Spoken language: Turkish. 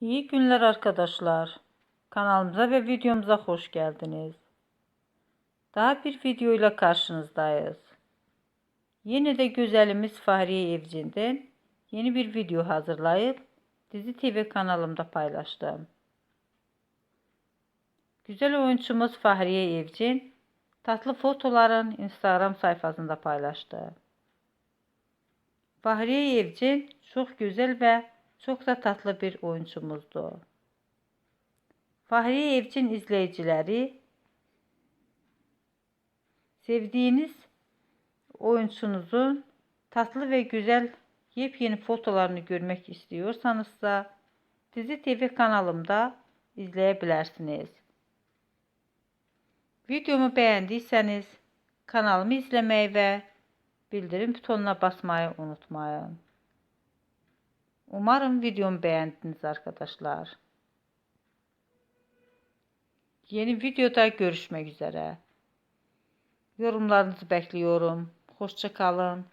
İyi günler arkadaşlar. Kanalımıza ve videomuza hoş geldiniz. Daha bir video ile karşınızdayız. Yine de güzelimiz Fahriye Evcen'den yeni bir video hazırlayıp Dizi TV kanalımda paylaştım. Güzel oyuncumuz Fahriye Evcen tatlı fotoların Instagram sayfasında paylaştı. Fahriye Evcen çok güzel ve çok da tatlı bir oyuncumuzdu. Fahriye Evcen izleyicileri sevdiğiniz oyuncunuzun tatlı ve güzel yepyeni fotolarını görmek istiyorsanızsa Dizi TV kanalımda izleyebilirsiniz. Videomu beğendiyseniz kanalımı izlemeyi ve bildirim butonuna basmayı unutmayın. Umarım videomu beğendiniz arkadaşlar. Yeni videoda görüşmek üzere. Yorumlarınızı bekliyorum. Hoşça kalın.